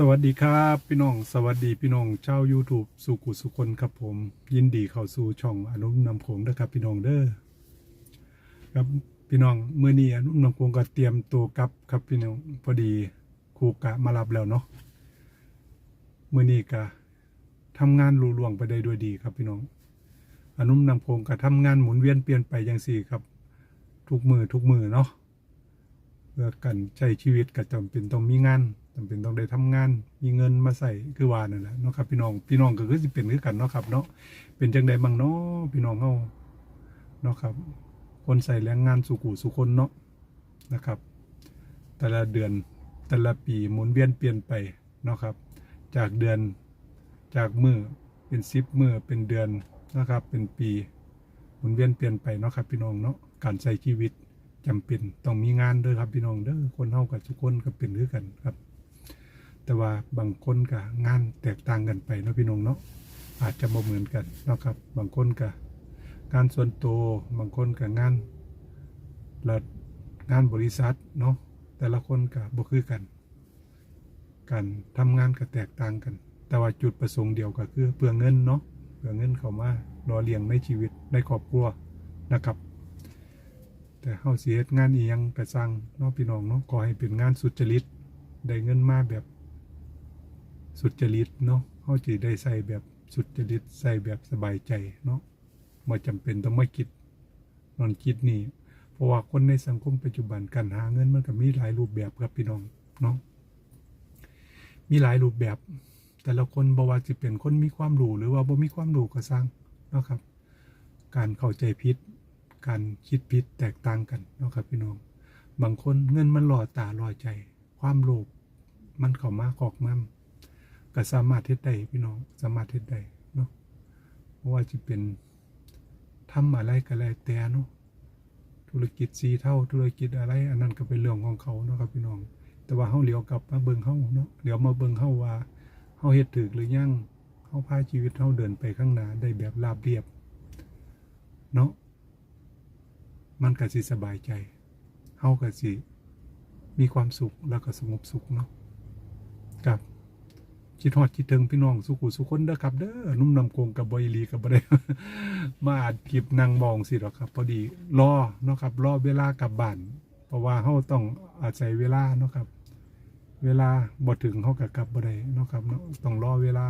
สวัสดีครับพี่น้อง สวัสดีพี่น้องชาว YouTube สุกุสุคนครับผม ยินดีเข้าสู่ช่องอนุนำโขงนะครับพี่น้องเด้อครับพี่น้องเมื่อนี้อนุนำโขงก็เตรียมตัวกลับครับพี่น้องพอดีครูกะมารับแล้วเนาะเมื่อนี้ก็ทำงานลุล่วงไปได้ด้วยดีครับพี่น้อง อนุนำโขงก็ทำงานหมุนเวียนเปลี่ยนไปอย่างสี่ครับ ทุกมือทุกมือเนาะเพื่อกันใช้ชีวิตก็จำเป็นต้องมีงาน จำเป็นต้องได้ทำงาน มีเงินมาใส่คือว่านั่นแหละเนาะครับพี่น้องพี่น้องก็คือสิเป็นคือกันเนาะครับเนาะเป็นจังใดบางเนาะพี่น้องเฮาเนาะครับ คนใส่แรงงานสุขุสุคนเนาะนะครับ แต่ละเดือนแต่ละปีหมุนเวียนเปลี่ยนไปเนาะครับ จากเดือนจากมือเป็นสิบมือเป็นเดือนนะครับ เป็นปีหมุนเวียนเปลี่ยนไปเนาะครับพี่น้องเนาะการใช้ชีวิตจำเป็นต้องมีงานเด้อครับพี่น้องเด้อคนเฮากับทุกคนก็เป็นคือกันครับ แต่ว่าบางคนก็งานแตกต่างกันไปเนาะพี่น้องเนาะอาจจะบ่เหมือนกันนะครับ บางคนก็งานส่วนตัวบางคนก็งานระงานบริษัทเนาะแต่ละคนก็บ่คือกันการทำงานก็แตกต่างกัน แต่ว่าจุดประสงค์เดียวก็คือเพื่อเงินเนาะเพื่อเงินเข้ามารอเลี้ยงในชีวิตในครอบครัวนะครับ แต่เฮาสิเฮ็ดงานอีหยังก็สั่งเนาะพี่น้องเนาะขอให้เป็นงานสุจริตได้เงินมาแบบ สุจริตเนาะเฮาสิได้ใส่แบบสุจริตใส่แบบสบายใจเนาะบ่จำเป็นต้องมาคิดนอนคิดนี่ เพราะว่าคนในสังคมปัจจุบันการหาเงินมันก็มีหลายรูปแบบครับพี่น้องเนาะมีหลายรูปแบบ แต่ละคนบว่าสิเป็นคนมีความรู้หรือว่าบ่มีความรู้ก็สร้างเนาะครับ การเข้าใจผิดการคิดผิดแตกต่างกันเนาะครับพี่น้อง บางคนเงินมันหล่อตาหล่อใจ ความโลภมันเข้ามาคอกมั่ม ก็สามารถเฮ็ดได้พี่น้องสามารถเฮ็ดได้เนาะเพราะว่าจะเป็นทำอะไรก็แล้วแต่เนาะธุรกิจสีเท่าธุรกิจอะไร อันนั้นก็เป็นเรื่องของเขาเนาะครับพี่น้อง แต่ว่าเฮาเหลียวกลับมาเบิ่งเฮาเนาะเดี๋ยวมาเบิ่งเฮาว่าเฮาเฮ็ดถูกหรือยังเฮาพาชีวิตเฮาเดินไปข้างหน้าได้แบบราบเรียบเนาะมันก็สิสบายใจเฮาก็สิมีความสุขแล้วก็สงบสุขเนาะกับ คิดฮอดคิดถึงพี่น้องสุขุสุขคนเด้อครับเด้อนุ่มนำโกงกับบอยลีกับบ่ได้มาอัดคลิปนั่งมองสิหรอกครับ พอดีรอเนาะครับรอเวลากลับบ้านเพราะว่าเฮาต้องอาศัยเวลาเนาะครับ เวลาบ่ถึงเฮาก็กลับบ่ได้เนาะครับเนาะต้องรอเวลา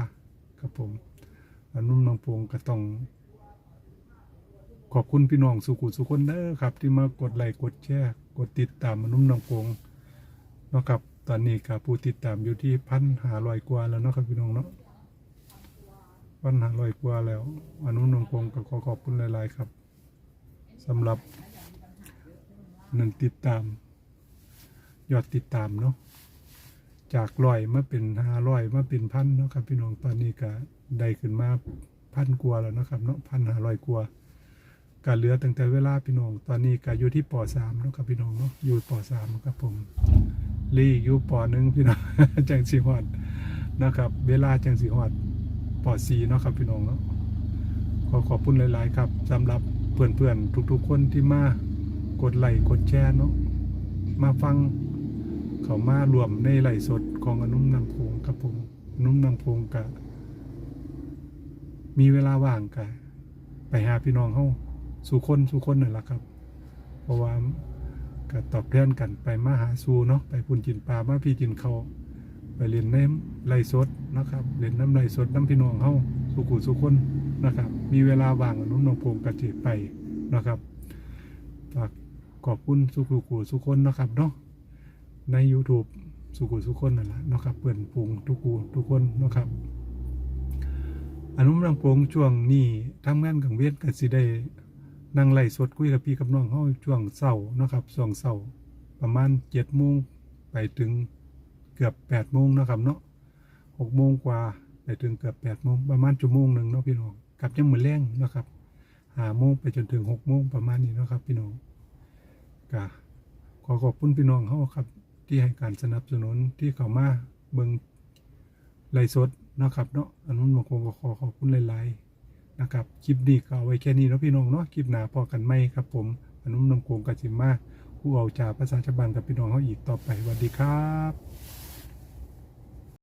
ครับผมนุ่มนำโปงก็ต้อง ขอบคุณพี่น้องสุขุสุคนเด้อครับ ที่มากดไลค์กดแชร์กดติดตามนุ่มน้องโกงเนาะครับ ตอนนี้ครับผู้ติดตามอยู่ที่พันหาลอยกว่าแล้วเนาะครับพี่น้องเนาะพันหาลอยกว่าแล้ว อนุน้องกงก็ขอขอบคุณหลาย ๆ ครับสำหรับหนึ่งติดตาม ยอดติดตามเนาะจากร้อยมาเป็นห้าร้อยมาเป็นพันเนาะครับพี่น้องตอนนี้ก็ได้ขึ้นมาพันกว่าแล้วนะครับเนาะพันหาร้อยกว่าก็เหลือตั้งแต่เวลาพี่น้อง ตอนนี้ก็อยู่ที่ปอสามเนาะครับพี่น้องเนาะอยู่ปอสามครับผม ลีกอยู่ปหนึ่งพี่น้องจังสีหอดนะครับ เวลาจังสีหอดปอสีเนาะครับพี่น้องเนาะขอขอบคุณหลาย ๆ ครับสำหรับเพื่อนๆทุกๆคนที่มากดไลค์กดแชร์เนาะมาฟังเขามารวมในไลฟ์สดของอนุ่มนางพงครับผมอนุ่มนางพงกะ มีเวลาว่างกะ ไปหาพี่น้องเฮาสู่คนสู่คนนั่นแหละครับ เพราะว่า ก็ตอบแทนกันไปมาหาสูเนาะไปพุ่นจินปลามาพี่จินเขาไปเล่นน้ำไหลสดนะครับเล่นน้ำไหลสดน้ำพี่น้องเฮาสู่กูสู่คนนะครับ มีเวลาว่างอนุ่มน้องพงกระเจิไปนะครับฝากขอบคุณสู่กูกูสู่คนนะครับเนาะใน YouTube สู่กูสู่คนนั่นแหละนะครับเปิ่นปรุงทุกูทุกคนนะครับอนุมรังโปงช่วงนี้ทำงานกังเวียนก็สิได้ นั่งไล่สดคุยกับพี่กับน้องเฮาช่วงเช้าเนะครับช่วงเช้าประมาณ7โมงไปถึงเกือบ8โมงนะครับเนาะ6โมงกว่าไปถึงเกือบ8โมงประมาณชั่วโมงหนึ่งเนาะพี่น้องกลับยังเหมื้อแรงนะครับ5โมงไปจนถึง6โมงประมาณนี้นะครับ พี่น้องก็ขอขอบคุณพี่น้องเฮาครับ ที่ให้การสนับสนุนที่เข้ามาเบิ่งไลฟ์สดนะครับเนาะอันนู้นบางคนก็ขอขอบคุณหลายๆ นะครับคลิปนี้ก็เอาไว้แค่นี้นะพี่น้องเนาะคลิปหน้าพอกันไหมครับผมอนุมนนำโกงกจิมาผู้เอาจ่าภาษาชาวบ้านกับพี่น้องเขาอีกต่อไปสวัสดีครับ